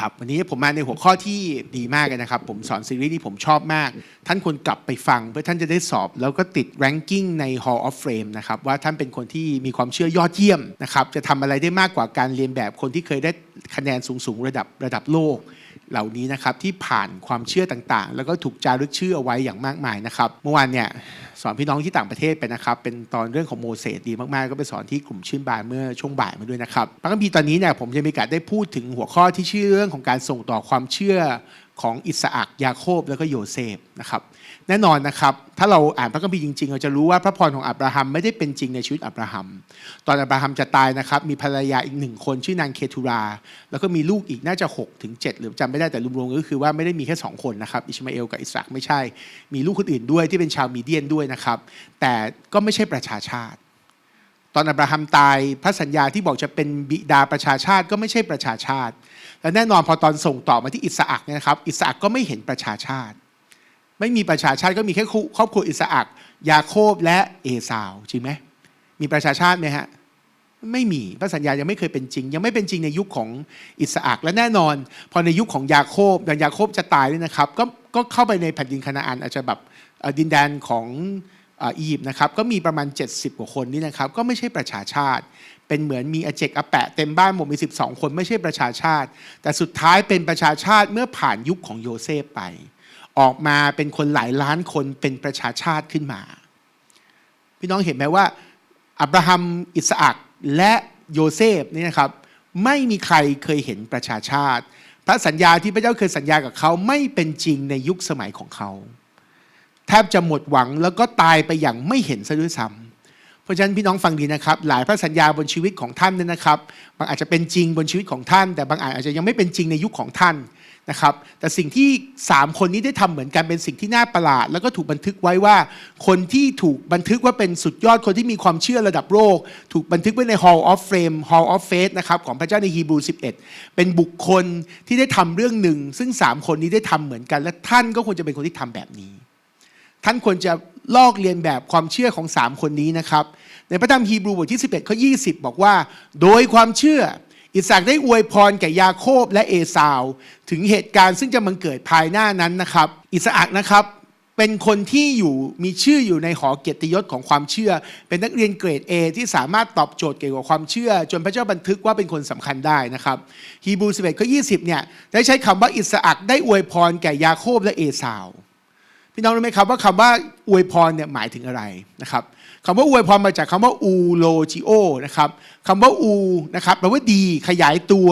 ครับวันนี้ผมมาในหัวข้อที่ดีมากเลยนะครับ ผมสอนซีรีส์ที่ผมชอบมาก ท่านควรกลับไปฟัง เพื่อท่านจะได้สอบ แล้วก็ติดแรงกิ้งใน Hall of Fame นะครับว่าท่านเป็นคนที่มีความเชื่อยอดเยี่ยมนะครับจะทำอะไรได้มากกว่าการเรียนแบบคนที่เคยได้คะแนนสูงๆระดับระดับโลก เหล่านี้นะครับที่ผ่านความเชื่อต่างๆ แล้วก็ถูกจารึกชื่อเอาไว้อย่างมากมายนะครับ เมื่อวานเนี่ยสอนพี่น้องที่ต่างประเทศไปนะครับ เป็นตอนเรื่องของโมเสสดีมากๆ ก็ไปสอนที่กลุ่มชื่นบานเมื่อช่วงบ่ายมาด้วยนะครับพระคัมภีร์ตอนนี้เนี่ยผมจะมีโอกาสได้พูดถึงหัวข้อที่ชื่อเรื่องของการส่งต่อความเชื่อของอิสอักยาโคบแล้วก็โยเซฟนะครับ แน่นอนนะครับ ถ้าเราอ่านพระคัมภีร์จริงๆ เราจะรู้ว่าพระพรของอับราฮัมไม่ได้เป็นจริงในชีวิตอับราฮัม ตอนอับราฮัมจะตายนะครับ มีภรรยาอีกหนึ่งคนชื่อนางเคทูรา แล้วก็มีลูกอีกน่าจะ6ถึง7หรือจำไม่ได้แต่รวมๆก็คือว่าไม่ได้มีแค่ 2 คนนะครับ อิชมาเอลกับอิสรักไม่ใช่ มีลูกคนอื่นด้วยที่เป็นชาวมีเดียนด้วยนะครับ แต่ก็ไม่ใช่ประชาชาติ ตอนอับราฮัมตายพระสัญญาที่บอกจะเป็นบิดาประชาชาติก็ไม่ใช่ประชาชาติ และแน่นอนพอตอนส่งต่อมาที่อิสอักเนี่ยนะครับ อิสอักก็ไม่เห็นประชาชาติ ไม่มีประชาชาติก็มีแค่ครอบครัวอิสอักยาโคบและเอสาวจริงไหมมีประชาชาติไหมฮะไม่มีพระสัญญายังไม่เคยเป็นจริง ยังไม่เป็นจริงในยุคของอิสอักและแน่นอน พอในยุคของยาโคบยายาโคบจะตายด้วยนะครับก็ก็เข้าไปในแผ่นดินคานาอันอาจจะแบบดินแดนของอียิปต์นะครับก็มีประมาณ 70 กว่าคนนี่นะครับก็ไม่ใช่ประชาชาติ เป็นเหมือนมีอเจกอาแปะเต็มบ้านหมดมี 12 คนไม่ใช่ประชาชาติ แต่สุดท้ายเป็นประชาชาติเมื่อผ่านยุคของโยเซฟไป ออกมาเป็นคนหลายล้านคนเป็นประชาชาติขึ้นมา พี่น้องเห็นไหมว่า อับราฮัมอิสอักและโยเซฟนี่นะครับ ไม่มีใครเคยเห็นประชาชาติ พระสัญญาที่พระเจ้าเคยสัญญากับเขาไม่เป็นจริงในยุคสมัยของเขาแทบจะหมดหวังแล้วก็ตายไปอย่างไม่เห็นซะด้วยซ้ำเพราะฉะนั้นพี่น้องฟังดีนะครับ หลายพระสัญญาบนชีวิตของท่านเนี่ยนะครับ บางอาจจะเป็นจริงบนชีวิตของท่าน แต่บางอาจจะยังไม่เป็นจริงในยุคของท่าน นะครับแต่สิ่งที่สามคนนี้ได้ทำเหมือนกันเป็นสิ่งที่น่าประหลาด แล้วก็ถูกบันทึกไว้ว่า คนที่ถูกบันทึกว่าเป็นสุดยอดคนที่มีความเชื่อระดับโลก ถูกบันทึกไว้ใน Hall of Fame Hall of Faith นะครับของพระเจ้าในฮีบรู 11 เป็นบุคคลที่ได้ทำเรื่องหนึ่ง ซึ่งสามคนนี้ได้ทำเหมือนกัน และท่านก็ควรจะเป็นคนที่ทำแบบนี้ ท่านควรจะลอกเรียนแบบความเชื่อของ 3 คนนี้นะครับในพระธรรมฮีบรูบทที่ 11ข้อ20 บอกว่า โดยความเชื่อ อิสากได้อวยพรแก่ยาโคบและเอสาว ถึงเหตุการณ์ซึ่งจะมังเกิดภายหน้านั้นนะครับ อิสอักนะครับเป็นคนที่อยู่มีชื่ออยู่ในหอเกียรติยศของความเชื่อ เป็นนักเรียนเกรด A ที่สามารถตอบโจทย์เกี่ยวกับความเชื่อ จนพระเจ้าบันทึกว่าเป็นคนสำคัญได้นะครับฮีบรู11ข้อ20เนี่ยได้ใช้คำว่าอิสอักได้อวยพรแก่ยาโคบและเอสาว พี่น้องรู้ไหมครับว่าคำว่าอวยพรเนี่ยหมายถึงอะไรนะครับ คำว่าอวยพรมาจากคำว่าอูโลจิโอนะครับคำว่าอูนะครับแปลว่าดีขยายตัว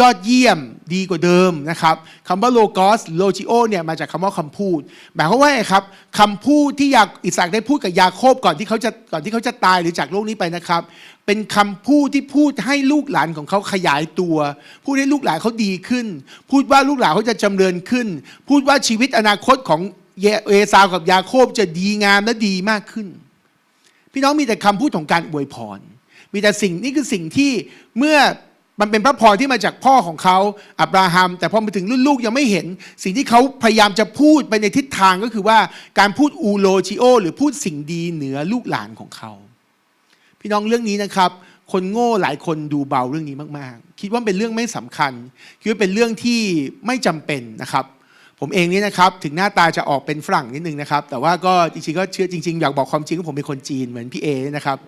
ยอดเยี่ยมดีกว่าเดิมนะครับคำว่าโลกอสโลจิโอเนี่ยมาจากคำว่าคำพูด หมายความว่าไงครับคำพูดที่ยาอิสากได้พูดกับยาโคบก่อนที่เขาจะก่อนที่เขาจะตายหรือจากโลกนี้ไปนะครับ เป็นคำพูดที่พูดให้ลูกหลานของเขาขยายตัว พูดให้ลูกหลานเขาดีขึ้น พูดว่าลูกหลานเขาจะจำเริญขึ้น พูดว่าชีวิตอนาคตของเยเอซาวกับยาโคบจะดีงามและดีมากขึ้น พี่น้องมีแต่คำพูดของการอวยพร มีแต่สิ่งนี้คือสิ่งที่เมื่อมันเป็นพระพรที่มาจากพ่อของเขาอับราฮัม แต่พอมาถึงรุ่นลูกยังไม่เห็น สิ่งที่เขาพยายามจะพูดไปในทิศทางก็คือว่าการพูดอูโลจิโอ หรือพูดสิ่งดีเหนือลูกหลานของเขา พี่น้องเรื่องนี้นะครับ คนโง่หลายคนดูเบาเรื่องนี้มาก ๆ คิดว่าเป็นเรื่องไม่สำคัญ คิดว่าเป็นเรื่องที่ไม่จำเป็นนะครับ ผมเองนี่นะครับถึงหน้าตาจะออกเป็นฝรั่งนิดนึงนะครับ แต่ว่าก็จริงๆก็เชื่อจริงๆ อยากบอกความจริงว่าผมเป็นคนจีนเหมือนพี่เอนะครับ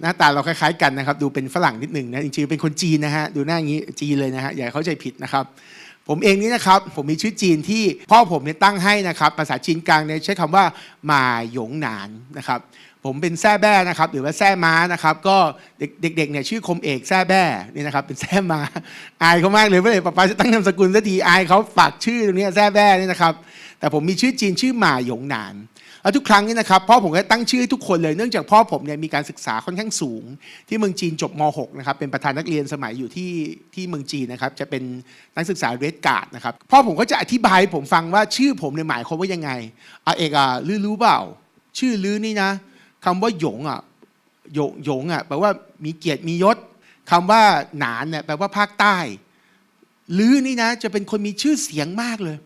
หน้าตาเราคล้ายๆกันนะครับ ดูเป็นฝรั่งนิดหนึ่งนะจริงๆเป็นคนจีนนะฮะดูหน้าอย่างนี้จีนเลยนะฮะอย่าเข้าใจผิดนะครับ ผมเองนี่นะครับ ผมมีชื่อจีนที่พ่อผมเนี่ยตั้งให้นะครับ ภาษาจีนกลางเนี่ยใช้คำว่าหมาหยงหนานนะครับ ผมเป็นแซ่แบ้นะครับ หรือว่าแซ่ม้านะครับ ก็เด็กๆเนี่ยชื่อคมเอกแซ่แบ้นี่นะครับ เป็นแซ่ม้าอายเขามากเลยเมื่อไหร่ป้าจะตั้งนามสกุลสักทีอายเขาฝากชื่อตรงนี้แซ่แบ้นี่นะครับ แต่ผมมีชื่อจีนชื่อหมาหยงหนานแล้วทุกครั้งนี่นะครับพ่อผมก็ตั้งชื่อให้ทุกคนเลยเนื่องจากพ่อผมเนี่ยมีการศึกษาค่อนข้างสูง ที่เมืองจีนจบม .6 นะครับเป็นประธานนักเรียนสมัยอยู่ที่ที่เมืองจีนนะครับจะเป็นนักศึกษาเรดการ์ดนะครับพ่อผมก็จะอธิบายผมฟังว่าชื่อผมเนี่ยหมายความว่ายังไงอะเอกอะลือรู้เปล่า ชื่อลือนี่นะ คำว่าหยงอะหยงหยงอะแปลว่ามีเกียรติมียศคำว่าหนานเนี่ยแปลว่าภาคใต้ลือนี่นะ จะเป็นคนมีชื่อเสียงมากเลย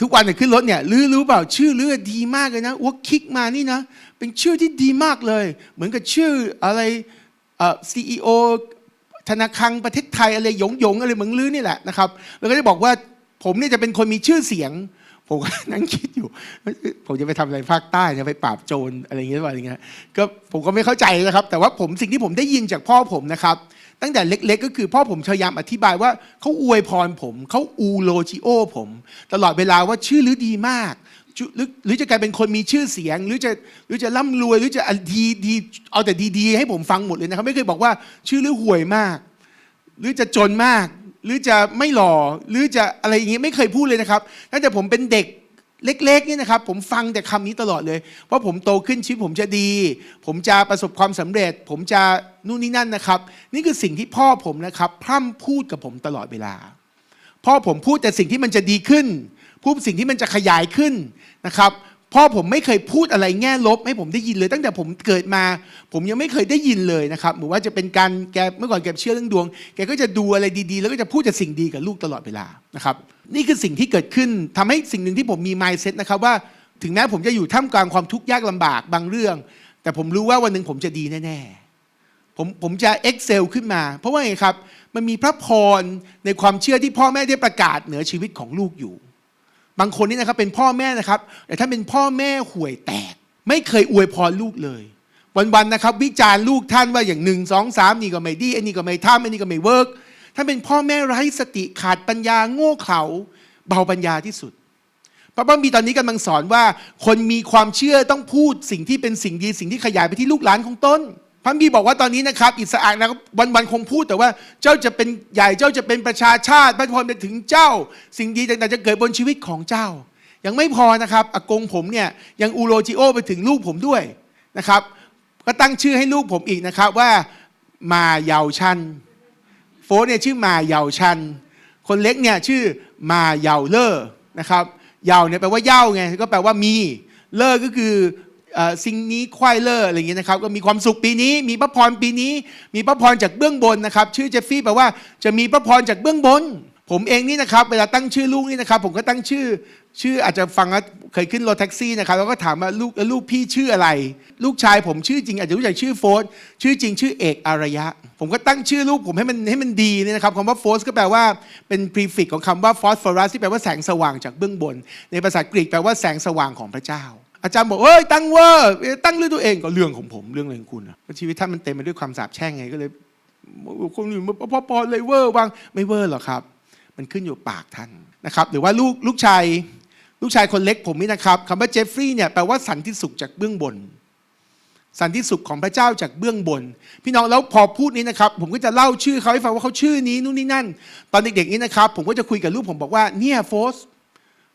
ทุกวันเนี่ยขึ้นรถเนี่ยลือรู้เปล่าชื่อลือดีมากเลยนะอ้วกคิกมานี่นะ เป็นชื่อที่ดีมากเลย เหมือนกับชื่ออะไรเอ่อซีอีโอธนาคารประเทศไทยอะไรหยงหยงอะไรเหมืองลือนี่แหละนะครับแล้วก็ได้บอกว่าผมเนี่ยจะเป็นคนมีชื่อเสียง ผมก็นั่งคิดอยู่ ผมจะไปทำอะไรภาคใต้จะไปปราบโจรอะไรอย่างเงี้ยอะไรเงี้ยก็ผมก็ไม่เข้าใจนะครับ แต่ว่าผมสิ่งที่ผมได้ยินจากพ่อผมนะครับ ตั้งแต่เล็ก ๆ ก็คือพ่อผมพยายามอธิบายว่าเขาอวยพรผมเขาอูโลจิโอผม ตลอดเวลาว่าชื่อลือดีมากหรือหรือจะกลายเป็นคนมีชื่อเสียง หรือจะหรือจะร่ำรวยหรือจะดีดีเอาแต่ดีๆ ให้ผมฟังหมดเลยนะครับ ไม่เคยบอกว่าชื่อลือห่วยมาก หรือจะจนมาก หรือจะไม่หล่อหรือจะอะไรอย่างเงี้ยไม่เคยพูดเลยนะครับตั้งแต่ผมเป็นเด็กเล็กๆนี่นะครับ ผมฟังแต่คำนี้ตลอดเลยว่าผมโตขึ้นชีวิตผมจะดี ผมจะประสบความสำเร็จ ผมจะนู่นนี่นั่นนะครับ นี่คือสิ่งที่พ่อผมนะครับพร่ำพูดกับผมตลอดเวลา พ่อผมพูดแต่สิ่งที่มันจะดีขึ้นพูดสิ่งที่มันจะขยายขึ้นนะครับ พ่อผมไม่เคยพูดอะไรแง่ลบ ให้ผมได้ยินเลย ตั้งแต่ผมเกิดมา ผมยังไม่เคยได้ยินเลยนะครับหรือว่าจะเป็นการแกเมื่อก่อนแกเชื่อเรื่องดวง แกก็จะดูอะไรดีๆ แล้วก็จะพูดแต่สิ่งดีกับลูกตลอดเวลานะครับ นี่คือสิ่งที่เกิดขึ้นทำให้สิ่งหนึ่งที่ผมมี mindset นะครับว่าถึงแม้ผมจะอยู่ท่ามกลางความทุกข์ยากลำบากบางเรื่อง แต่ผมรู้ว่าวันหนึ่งผมจะดีแน่ๆผมผมจะ excel ขึ้นมา เพราะว่าไงครับมันมีพระพรในความเชื่อที่พ่อแม่ได้ประกาศเหนือชีวิตของลูกอยู่ บางคนนี่นะครับเป็นพ่อแม่นะครับ แต่ถ้าเป็นพ่อแม่ห่วยแตก ไม่เคยอวยพรลูกเลย วันๆนะครับ วิจารณ์ลูกท่านว่าอย่างหนึ่งสองสามนี่ก็ไม่ดีอันนี้ก็ไม่ทำอันนี้ก็ไม่เวิร์กท่านเป็นพ่อแม่ไร้สติขาดปัญญาโง่เขลาเบาปัญญาที่สุดพระบัมีตอนนี้กำลังสอนว่า คนมีความเชื่อต้องพูดสิ่งที่เป็นสิ่งดีสิ่งที่ขยายไปที่ลูกหลานของตน พระมีบอกว่าตอนนี้นะครับ อิสระนะครับวันๆคงพูดแต่ว่าเจ้าจะเป็นใหญ่เจ้าจะเป็นประชาชาติพระพรไปถึงเจ้า สิ่งดีต่างๆจะเกิดบนชีวิตของเจ้า ยังไม่พอนะครับอากงผมเนี่ยยังอูโรจิโอไปถึงลูกผมด้วยนะครับ ก็ตั้งชื่อให้ลูกผมอีกนะครับว่ามาเยาวชัน โฟเนี่ยชื่อมาเยาวชัน คนเล็กเนี่ยชื่อมาเยาวเลอร์นะครับเยาวเนี่ยแปลว่าเย้าไงก็แปลว่ามีเลอร์ก็คือ สิ่งนี้ควายเลอร์อะไรอย่างเงี้ยนะครับก็มีความสุขปีนี้ มีพระพรปีนี้ มีพระพรจากเบื้องบนนะครับ ชื่อเจฟฟี่แปลว่าจะมีพระพรจากเบื้องบน ผมเองนี่นะครับ เวลาตั้งชื่อลูกนี่นะครับ ผมก็ตั้งชื่อ ชื่ออาจจะฟังแล้วเคยขึ้นรถแท็กซี่นะครับแล้วก็ถามว่าลูกลูกพี่ชื่ออะไร ลูกชายผมชื่อจริง อาจจะรู้จักชื่อโฟสชื่อจริงชื่อเอกอารยะ ผมก็ตั้งชื่อลูกผมให้มันให้มันดีเนี่ยนะครับคำว่าโฟสก็แปลว่าเป็นพรีฟิกของคำว่าฟอสฟอรัสที่แปลว่าแสงสว่างจากเบื้องบน ในภาษากรีกแปลว่าแสงสว่างของพระเจ้า อาจารย์บอกเอ้ยตั้งเวอร์ตั้งเรื่องตัวเองก็เรื่องของผมเรื่องอะไรของคุณอะชีวิตท่านมันเต็มไปด้วยความสาปแช่งไงก็เลยคนอื่นมาพอพอเลยเวอร์บางไม่เวอร์หรอกครับ มันขึ้นอยู่ปากท่านนะครับ หรือว่าลูกลูกชายลูกชายคนเล็กผมนี่นะครับคำว่าเจฟฟรีย์เนี่ยแปลว่าสันติสุขจากเบื้องบน สันติสุขของพระเจ้าจากเบื้องบน พี่น้องแล้วพอพูดนี้นะครับ ผมก็จะเล่าชื่อเขาให้ฟังว่าเขาชื่อนี้นู่นนี่นั่น ตอนเด็กๆนี้นะครับ ผมก็จะคุยกับลูกผมบอกว่าเนี่ยโฟส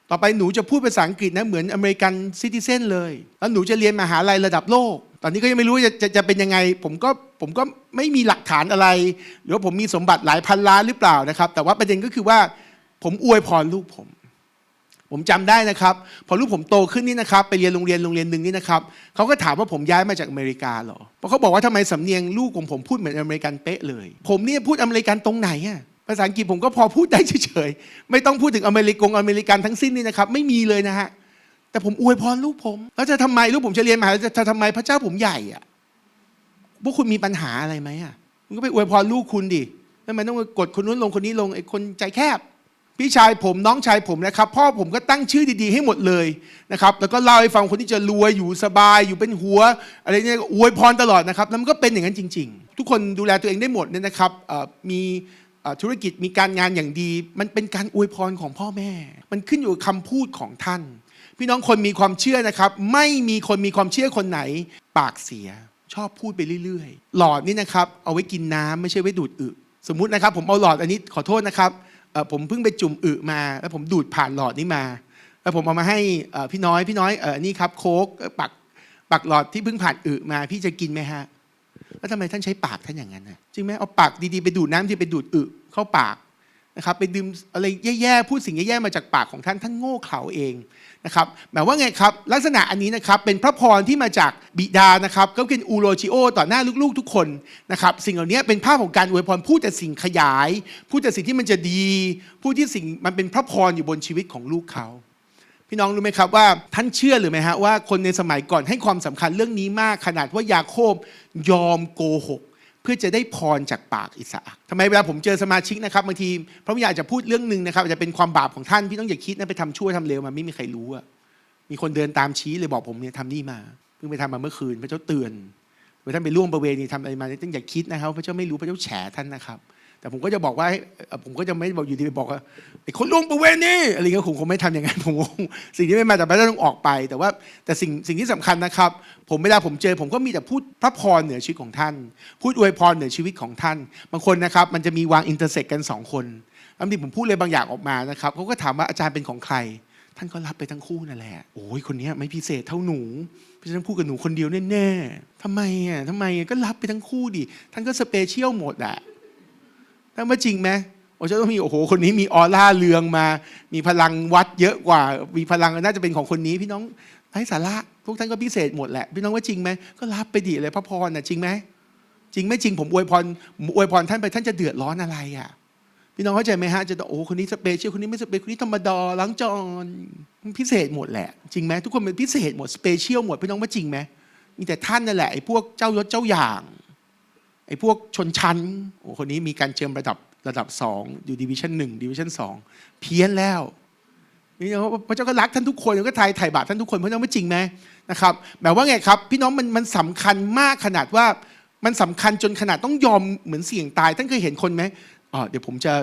ต่อไปหนูจะพูดภาษาอังกฤษนะเหมือนอเมริกันซิติเซนเลย แล้วหนูจะเรียนมหาลัยระดับโลก ตอนนี้ก็ยังไม่รู้จะจะจะเป็นยังไง ผมก็ผมก็ไม่มีหลักฐานอะไร หรือว่าผมมีสมบัติหลายพันล้านหรือเปล่านะครับ แต่ว่าประเด็นก็คือว่าผมอวยพรลูกผม ผมจำได้นะครับ พอลูกผมโตขึ้นนี่นะครับ ไปเรียนโรงเรียนโรงเรียนหนึ่งนี่นะครับเขาก็ถามว่าผมย้ายมาจากอเมริกาเหรอเพราะเขาบอกว่าทำไมสำเนียงลูกของผมพูดเหมือนอเมริกันเป๊ะเลย ผมเนี่ยพูดอเมริกันตรงไหนอะ ภาษาอังกฤษผมก็พอพูดได้เฉยๆ ไม่ต้องพูดถึงอเมริกงอเมริกันทั้งสิ้นนี่นะครับ ไม่มีเลยนะฮะ แต่ผมอวยพรลูกผม แล้วจะทำไมลูกผมจะเรียนมหาลัยจะทำไมพระเจ้าผมใหญ่อะพวกคุณมีปัญหาอะไรไหมอะคุณก็ไปอวยพรลูกคุณดิทำไมต้องไปกดคนนู้นลงคนนี้ลงไอ้คนใจแคบ พี่ชายผมน้องชายผมนะครับ พ่อผมก็ตั้งชื่อดีๆให้หมดเลยนะครับ แล้วก็เล่าให้ฟังคนที่จะรวยอยู่สบายอยู่เป็นหัว อะไรเนี่ยอวยพรตลอดนะครับแล้วมันก็เป็นอย่างนั้นจริง ๆ ทุกคนดูแลตัวเองได้หมดเนี่ยนะครับมี ธุรกิจมีการงานอย่างดี มันเป็นการอวยพรของพ่อแม่ มันขึ้นอยู่คำพูดของท่าน พี่น้องคนมีความเชื่อนะครับ ไม่มีคนมีความเชื่อคนไหน ปากเสีย ชอบพูดไปเรื่อยๆ หลอดนี่นะครับ เอาไว้กินน้ำไม่ใช่ไว้ดูดอึสมมุตินะครับ ผมเอาหลอดอันนี้ขอโทษนะครับผมเพิ่งไปจุ่มอึมา แล้วผมดูดผ่านหลอดนี้มา แล้วผมเอามาให้พี่น้อยพี่น้อยอนี่ครับโค้กปักปักหลอดที่เพิ่งผ่านอึมา พี่จะกินไหมฮะ แล้วทำไมท่านใช้ปากท่านอย่างนั้นนะจริงไหมเอาปากดีๆไปดูดน้ำที่ไปดูดอึเข้าปากนะครับไปดื่มอะไรแย่ๆพูดสิ่งแย่ๆมาจากปากของท่านท่านโง่เขลาเองนะครับหมายว่าไงครับ ลักษณะอันนี้นะครับเป็นพระพรที่มาจากบิดานะครับก็เป็นอูโรจิโอต่อหน้าลูกๆทุกคนนะครับสิ่งเหล่านี้เป็นภาพของการอวยพรพูดแต่สิ่งขยาย พูดแต่สิ่งที่มันจะดี พูดที่สิ่งมันเป็นพระพรอยู่บนชีวิตของลูกเขา พี่น้องรู้ไหมครับว่าท่านเชื่อหรือไม่ฮะว่าคนในสมัยก่อนให้ความสำคัญเรื่องนี้มากขนาดว่ายาโคบยอมโกหกเพื่อจะได้พรจากปากอิสอักทำไมเวลาผมเจอสมาชิกนะครับบางทีพระวิญญาณจะพูดเรื่องหนึ่งนะครับอาจจะเป็นความบาปของท่านพี่ต้องอย่าคิดนะไปทำชั่วทำเลวมาไม่มีใครรู้อะมีคนเดินตามชี้เลยบอกผมเนี่ยทำนี่มาเพิ่งไปทำมาเมื่อคืนพระเจ้าเตือนว่าท่านไปล่วงประเวณีทำอะไรมาเนี่ยต้องอย่าคิดนะครับ พระเจ้าไม่รู้พระเจ้าแฉท่านนะครับ แต่ผมก็จะบอกว่าผมก็จะไม่บอกอยู่ดีไปบอกว่าไอ้คนล่วงประเวณีอะไรเงี้ยผมคงไม่ทำอย่างนั้นผมสิ่งที่ไม่มาจากพระเจ้าต้องออกไป แต่ว่าแต่สิ่งสิ่งที่สำคัญนะครับ ผมเวลาผมเจอ ผมก็มีแต่พูดพระพรเหนือชีวิตของท่าน พูดอวยพรเหนือชีวิตของท่าน บางคนนะครับ มันจะมีวางอินเตอร์เซ็กกันสองคนบางทีผมพูดเลยบางอย่างออกมานะครับเขาก็ถามว่าอาจารย์เป็นของใคร ท่านก็รับไปทั้งคู่นั่นแหละโอ้ยคนนี้ไม่พิเศษเท่าหนูเพราะฉะนั้นพูดกับหนูคนเดียวแน่ๆทำไมอะทำไมก็รับไปทั้งคู่ดิท่านก็สเปเชียลหมดอะ ถามว่าจริงไหมโอ้จะต้องมีโอ้โหคนนี้มีออร่าเรืองมา มีพลังวัดเยอะกว่า มีพลังน่าจะเป็นของคนนี้พี่น้องไร้สาระพวกท่านก็พิเศษหมดแหละพี่น้องว่าจริงไหมก็รับไปดิเลยพระพรน่ะจริงไหมจริงไม่จริงผมอวยพรอวยพรท่านไปท่านจะเดือดร้อนอะไรอะพี่น้องเข้าใจไหมฮะจะโอ้คนนี้สเปเชียลคนนี้ไม่สเปเชียลคนนี้ธรรมดาล้างจอนพิเศษหมดแหละ จริงไหมทุกคนเป็นพิเศษหมดสเปเชียลหมดพี่น้องว่าจริงไหมมีแต่ท่านนั่นแหละไอ้พวกเจ้ายศเจ้าอย่าง อ้พวกชนชั้นโอ้คนนี้มีการเจิมระดับระดับสองอยู่ดิวิชั่นหนึ่งดิวิชั่นสองเพี้ยนแล้วนี่นะพระเจ้าก็รักท่านทุกคนแล้วก็ไทยถ่ายบาปท่านทุกคนพระนั้นไม่จริงไหมนะครับหมายว่าไงครับ พี่น้องมันมันสำคัญมากขนาดว่ามันสำคัญจนขนาดต้องยอมเหมือนเสี่ยงตายท่านเคยเห็นคนไหมอ๋อเดี๋ยวผมจะ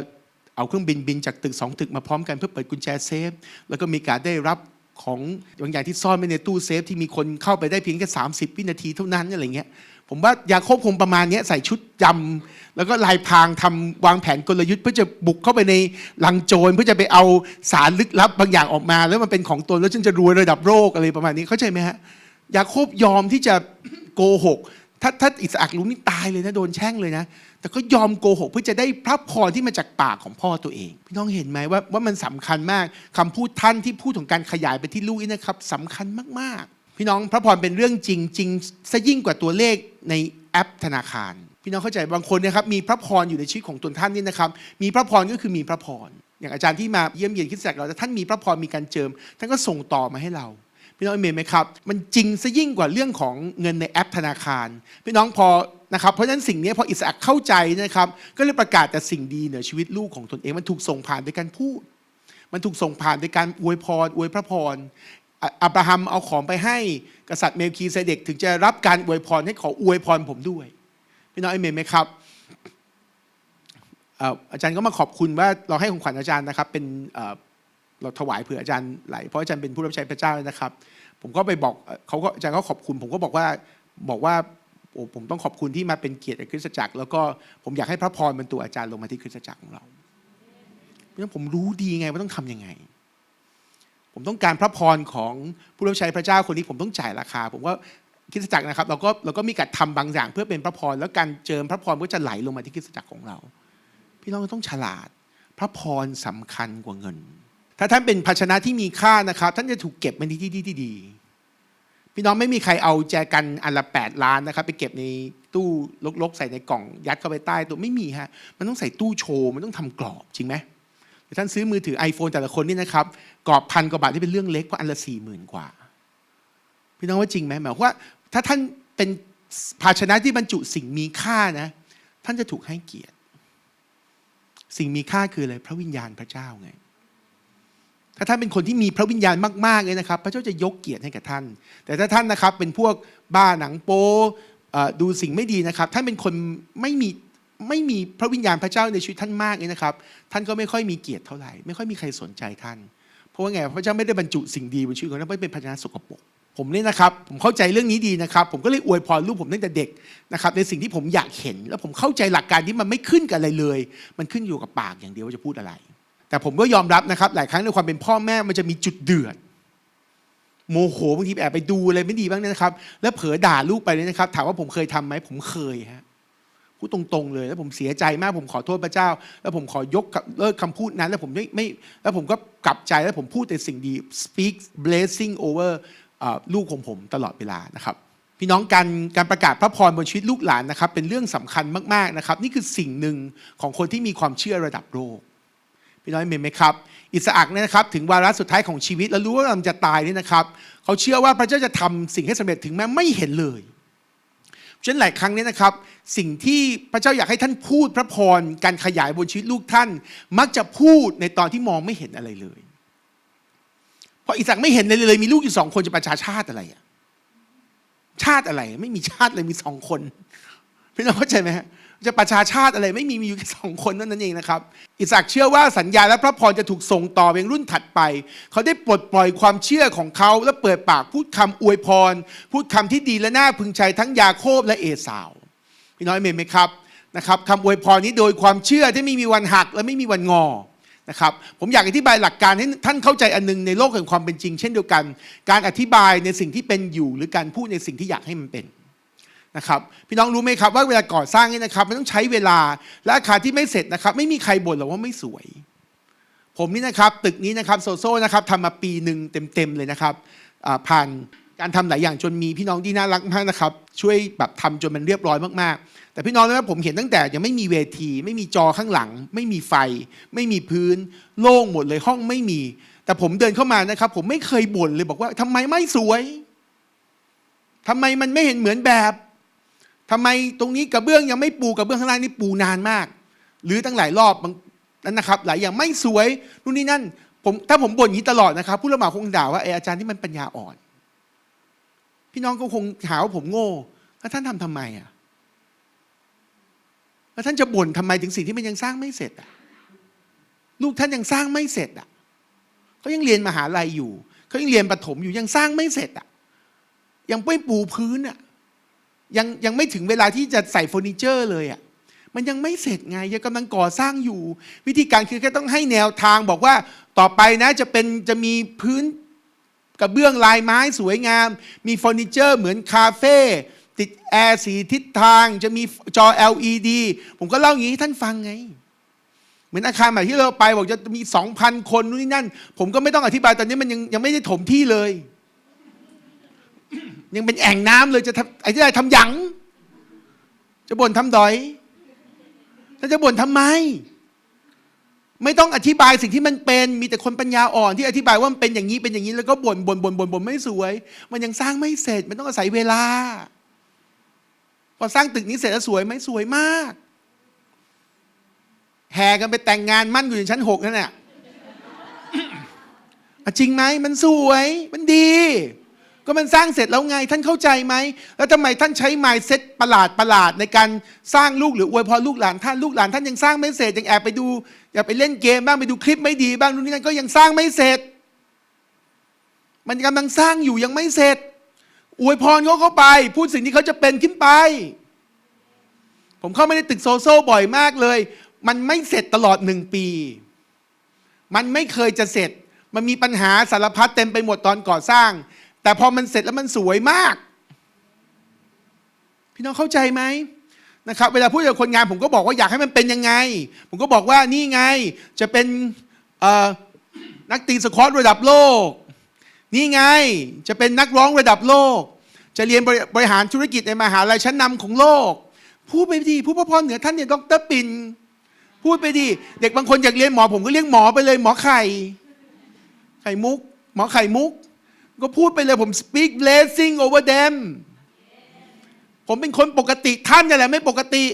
เอาเครื่องบินบินจากตึกสองตึกมาพร้อมกันเพื่อเปิดกุญแจเซฟ แล้วก็มีการได้รับของบางอย่างที่ซ่อนไว้ในตู้เซฟที่มีคนเข้าไปได้เพียงแค่30 วินาทีเท่านั้นอะไรเงี้ย ผมว่ายาโคบคงประมาณนี้ใส่ชุดดำแล้วก็ลายพรางทำวางแผนกลยุทธ์เพื่อจะบุกเข้าไปในลังโจรเพื่อจะไปเอาสารลึกลับบางอย่างออกมา แล้วมันเป็นของตนแล้วฉันจะรวยระดับโลกอะไรประมาณนี้เข้าใจไหมฮะยาโคบยอมที่จะโกหกถ้าถ้าอิสอักรู้นี่ตายเลยนะโดนแช่งเลยนะ แต่ก็ยอมโกหกเพื่อจะได้พระพรที่มาจากปากของพ่อตัวเอง พี่น้องเห็นไหมว่าว่ามันสำคัญมากคำพูดท่านที่พูดของการขยายไปที่ลูกนี่นะครับสำคัญมากๆ พี่น้องพระพรเป็นเรื่องจริงจริงซะยิ่งกว่าตัวเลขในแอปธนาคาร พี่น้องเข้าใจบางคนนะครับมีพระพรอยู่ในชีวิตของตนท่านนี่นะครับมีพระพรก็คือมีพระพรอย่างอาจารย์ที่มาเยี่ยมเยียนคริสตจักรเราแต่ท่านมีพระพรมีการเจิม ท่านก็ส่งต่อมาให้เราพี่น้องเอเมนไหมครับ มันจริงซะยิ่งกว่าเรื่องของเงินในแอปธนาคาร พี่น้องพอนะครับเพราะฉะนั้นสิ่งนี้พออิสระเข้าใจนะครับ ก็เลยประกาศแต่สิ่งดีเหนือชีวิตลูกของตนเองมันถูกส่งผ่านโดยการพูด มันถูกส่งผ่านโดยการอวยพรอวยพระพร อับราฮัมเอาของไปให้กษัตริย์เมลคีเซเดกถึงจะรับการอวยพรให้ขออวยพรผมด้วยพี่น้องเอเมนไหมครับอาจารย์ก็มาขอบคุณว่าเราให้ของขวัญอาจารย์นะครับ เป็นเราถวายเผื่ออาจารย์ไหลเพราะอาจารย์เป็นผู้รับใช้พระเจ้านะครับ ผมก็ไปบอกเขาก็อาจารย์ก็ขอบคุณ ผมก็บอกว่าบอกว่าโอ้ผมต้องขอบคุณที่มาเป็นเกียรติคริสตจักร แล้วก็ผมอยากให้พระพรบรรตัวอาจารย์ลงมาที่คริสตจักรของเราเพราะฉะนั้นผมรู้ดีไงว่าต้องทำยังไง ผมต้องการพระพรของผู้รับใช้พระเจ้าคนนี้ผมต้องจ่ายราคา ผมว่าคริสตจักรนะครับ เราก็เราก็มีการทำบางอย่างเพื่อเป็นพระพรแล้วการเจิมพระพรก็จะไหลลงมาที่คริสตจักรของเรา พี่น้องต้องฉลาด พระพรสำคัญกว่าเงิน ถ้าท่านเป็นภาชนะที่มีค่านะครับ ท่านจะถูกเก็บในที่ที่ดี พี่น้องไม่มีใครเอาแจกันอันละแปดล้านนะครับ ไปเก็บในตู้ลกๆ ใส่ในกล่อง ยัดเข้าไปใต้ตัวไม่มีฮะมันต้องใส่ตู้โชว์มันต้องทำกรอบจริงไหม ท่านซื้อมือถือ iPhone แต่ละคนนี่นะครับกรอบพันกว่าบาทที่เป็นเรื่องเล็กเพราะอันละสี่หมื่นกว่า พี่น้องว่าจริงไหมหมายความว่า ถ้าท่านเป็นภาชนะที่บรรจุสิ่งมีค่านะ ท่านจะถูกให้เกียรติ สิ่งมีค่าคืออะไรพระวิญญาณพระเจ้าไงถ้าท่านเป็นคนที่มีพระวิญญาณมากๆเลยนะครับ พระเจ้าจะยกเกียรติให้กับท่าน แต่ถ้าท่านนะครับเป็นพวกบ้าหนังโป๊ดูสิ่งไม่ดีนะครับท่านเป็นคนไม่มี ไม่มีพระวิญญาณพระเจ้าในชีวิตท่านมากเลยนะครับ ท่านก็ไม่ค่อยมีเกียรติเท่าไหร่ไม่ค่อยมีใครสนใจท่าน เพราะว่าไงพระเจ้าไม่ได้บรรจุสิ่งดีบนชีวิตของท่านไม่เป็นภาชนะสกปรกผมเนี่ยนะครับผมเข้าใจเรื่องนี้ดีนะครับ ผมก็เลยอวยพรลูกผมตั้งแต่เด็กนะครับในสิ่งที่ผมอยากเห็น แล้วผมเข้าใจหลักการที่มันไม่ขึ้นกับอะไรเลย มันขึ้นอยู่กับปากอย่างเดียวว่าจะพูดอะไร แต่ผมก็ยอมรับนะครับ หลายครั้งในความเป็นพ่อแม่มันจะมีจุดเดือดโมโหบางทีแอบไปดูอะไรไม่ดีบ้างนะครับ แล้วเผลอด่าลูกไปเลยนะครับ ถามว่าผมเคยทำไหมผมเคยฮะ พูดตรงๆเลย แล้วผมเสียใจมากผมขอโทษพระเจ้า แล้วผมขอยกเลิกคำพูดนั้น แล้วผมไม่ไม่แล้วผมก็กลับใจแล้วผมพูดแต่สิ่งดี speak blessing over ลูกของผมตลอดเวลานะครับพี่น้องการการประกาศพระพรบนชีวิตลูกหลานนะครับเป็นเรื่องสำคัญมากๆนะครับ นี่คือสิ่งหนึ่งของคนที่มีความเชื่อระดับโลกพี่น้องเห็นไหมครับ อิสอักเนี่ยนะครับ ถึงวาระสุดท้ายของชีวิตแล้วรู้ว่ากำลังจะตายเนี่ยนะครับ เขาเชื่อว่าพระเจ้าจะทำสิ่งให้สำเร็จถึงแม้ไม่เห็นเลย ฉะนั้นหลายครั้งเนี่ยนะครับ สิ่งที่พระเจ้าอยากให้ท่านพูดพระพรการขยายบนชีวิตลูกท่าน มักจะพูดในตอนที่มองไม่เห็นอะไรเลย เพราะอิสักไม่เห็นเลยเลย มีลูกอยู่สองคนจะประชาชาติอะไรอะชาติอะไร ไม่มีชาติเลยมีสองคนพี่น้องเข้าใจไหมฮะ จะประชาชาติอะไรไม่มีมีอยู่แค่สองคนเท่านั้นเองนะครับ อิสากเชื่อว่าสัญญาและพระพรจะถูกส่งต่อไปยังรุ่นถัดไป เขาได้ปลดปล่อยความเชื่อของเขาและเปิดปากพูดคำอวยพร พูดคำที่ดีและน่าพึงใจทั้งยาโคบและเอสาวพี่น้อยเมนไหมครับนะครับคำอวยพรนี้โดยความเชื่อที่ไม่มีวันหักและไม่มีวันงอนะครับผมอยากอธิบายหลักการให้ท่านเข้าใจอันหนึงในโลกแห่งความเป็นจริง เช่นเดียวกัน การอธิบายในสิ่งที่เป็นอยู่หรือการพูดในสิ่งที่อยากให้มันเป็น นะครับพี่น้องรู้ไหมครับว่าเวลาก่อสร้างนี่นะครับมันต้องใช้เวลาและอาคารที่ไม่เสร็จนะครับ ไม่มีใครบ่นหรอกว่าไม่สวย ผมนี่นะครับตึกนี้นะครับโซโซนะครับทำมาปีหนึ่งเต็มๆเลยนะครับผ่านการทำหลายอย่างจนมีพี่น้องที่น่ารักมากนะครับ ช่วยแบบทำจนมันเรียบร้อยมากๆ แต่พี่น้องนะผมเห็นตั้งแต่ยังไม่มีเวที ไม่มีจอข้างหลัง ไม่มีไฟ ไม่มีพื้น โล่งหมดเลยห้องไม่มี แต่ผมเดินเข้ามานะครับ ผมไม่เคยบ่นเลยบอกว่าทำไมไม่สวยทำไมมันไม่เห็นเหมือนแบบ ทำไมตรงนี้กระเบื้องยังไม่ปูกระเบื้องข้างล่างนี่ปูนานมาก หรือตั้งหลายรอบบางนั้นนะครับ หลายอย่างไม่สวยนู่นนี่นั่นผมถ้าผมบ่นอย่างนี้ตลอดนะครับ ผู้ละหมาดคงด่าว่าไออาจารย์ที่มันปัญญาอ่อน พี่น้องก็คงหาว่าผมโง่แล้วท่านทำทำไมอะแล้วท่านจะบ่นทำไมถึงสิ่งที่มันยังสร้างไม่เสร็จอะลูกท่านยังสร้างไม่เสร็จอะเขายังเรียนมหาลัยอยู่เขายังเรียนประถมอยู่ยังสร้างไม่เสร็จอะยังไม่ปูพื้นอะ ยังยังไม่ถึงเวลาที่จะใส่เฟอร์นิเจอร์เลยอะมันยังไม่เสร็จไงยังกำลังก่อสร้างอยู่ วิธีการคือแค่ต้องให้แนวทางบอกว่าต่อไปนะจะเป็นจะมีพื้นกระเบื้องลายไม้สวยงาม มีเฟอร์นิเจอร์เหมือนคาเฟ่ติดแอร์สีทิศทางจะมีจอ LED ผมก็เล่าอย่างนี้ให้ท่านฟังไง เหมือนอาคารใหม่ที่เราไปบอกจะมี 2,000 คนนู่นนี่นั่น ผมก็ไม่ต้องอธิบายตอนนี้มันยังยังไม่ได้ถมที่เลย ยังเป็นแอ่งน้ำเลยจะทำไอ้ที่ได้ทำหยัง จะบ่นทำดอยแล้วจะบ่นทำไม ไม่ต้องอธิบายสิ่งที่มันเป็น มีแต่คนปัญญาอ่อนที่อธิบายว่ามันเป็นอย่างนี้เป็นอย่างนี้ แล้วก็บ่นบ่นบ่นบ่นบ่นไม่สวย มันยังสร้างไม่เสร็จ มันต้องอาศัยเวลาพอสร้างตึกนี้เสร็จแล้วสวยไหมสวยมาก แห่กันไปแต่งงานมั่นอยู่ในชั้นหกนั่นแหละจริงไหมมันสวย มันดี ก็มันสร้างเสร็จแล้วไงท่านเข้าใจไหม แล้วทำไมท่านใช้ไมล์เซ็ตประหลาดประหลาดในการสร้างลูกหรืออวยพรลูกหลานท่านลูกหลานท่านยังสร้างไม่เสร็จยังแอบไปดูอยากไปเล่นเกมบ้างไปดูคลิปไม่ดีบ้างนู่นนี่นั่นก็ยังสร้างไม่เสร็จ มันกำลังสร้างอยู่ยังไม่เสร็จ อวยพรเขาเข้าไป พูดสิ่งที่เขาจะเป็นขึ้นไป ผมเข้าไมาในตึกโซโซบ่อยมากเลย มันไม่เสร็จตลอดหนึ่งปี มันไม่เคยจะเสร็จ มันมีปัญหาสารพัดเต็มไปหมดตอนก่อสร้าง แต่พอมันเสร็จแล้วมันสวยมาก พี่น้องเข้าใจไหมนะครับ เวลาพูดกับคนงานผมก็บอกว่าอยากให้มันเป็นยังไง ผมก็บอกว่านี่ไงจะเป็นนักตีสควอตระดับโลก นี่ไงจะเป็นนักร้องระดับโลก จะเรียนบริบริหารธุรกิจในมหาลัยชั้นนำของโลก พูดไปดีพูดพอๆเหนือท่านเนี่ยดรปิ่นพูดไปดิเด็กบางคนอยากเรียนหมอผมก็เรียกหมอไปเลยหมอไข่ไข่มุก หมอไข่มุก ก็พูดไปเลยผม speak blessing over them ผมเป็นคนปกติท่านนี่แหละไม่ปกติ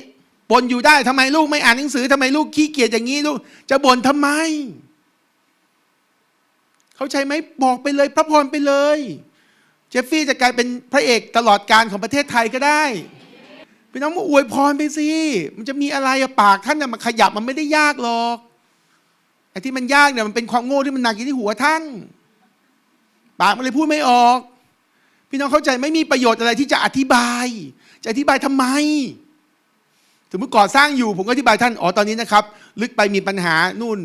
บ่นอยู่ได้ทำไมลูกไม่อ่านหนังสือทำไมลูกขี้เกียจอย่างนี้ลูกจะบ่นทำไม เข้าใจไหมบอกไปเลย พระพรไปเลย เจฟฟี่จะกลายเป็นพระเอกตลอดการของประเทศไทยก็ได้พี่น้องมาอวยพรไปสิมันจะมีอะไรปากท่านน่ะมันขยับมันไม่ได้ยากหรอกไอ้ที่มันยากเนี่ยมันเป็นความโง่ที่มันหนักอยู่ที่หัวท่าน ปากมันเลยพูดไม่ออก พี่น้องเข้าใจไม่มีประโยชน์อะไรที่จะอธิบาย จะอธิบายทำไมสมมติก่อสร้างอยู่ผมก็อธิบายท่านอ๋อตอนนี้นะครับ ลึกไปมีปัญหานู่น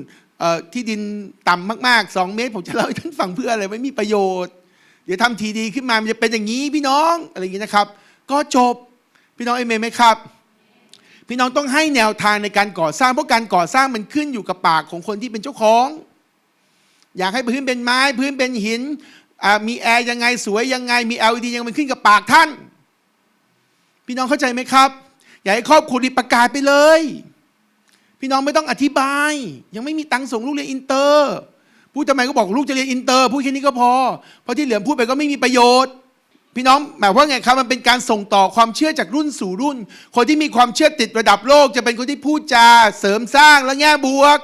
ที่ดินต่ำมากๆ 2 เมตร ผมจะเล่าให้ท่านฟังเพื่ออะไรไม่มีประโยชน์ เดี๋ยวทำทีดีขึ้นมามันจะเป็นอย่างนี้พี่น้องอะไรอย่างนี้นะครับ ก็จบพี่น้องเอเมนไหมครับ พี่น้องต้องให้แนวทางในการก่อสร้างเพราะการก่อสร้างมันขึ้นอยู่กับปากของคนที่เป็นเจ้าของ อยากให้พื้นเป็นไม้ พื้นเป็นหินมีแอร์ยังไงสวยยังไง มี LED ยังไงมันขึ้นกับปากท่าน พี่น้องเข้าใจไหมครับ อยากให้ครอบครัวดีประกาศไปเลย พี่น้องไม่ต้องอธิบาย ยังไม่มีตังค์ส่งลูกเรียนอินเตอร์พูดทำไมก็บอกลูกจะเรียนอินเตอร์พูดแค่นี้ก็พอเพราะที่เหลือพูดไปก็ไม่มีประโยชน์พี่น้องหมายว่าไงครับมันเป็นการส่งต่อความเชื่อจากรุ่นสู่รุ่น คนที่มีความเชื่อติดระดับโลก จะเป็นคนที่พูดจาเสริมสร้างและแง่บวก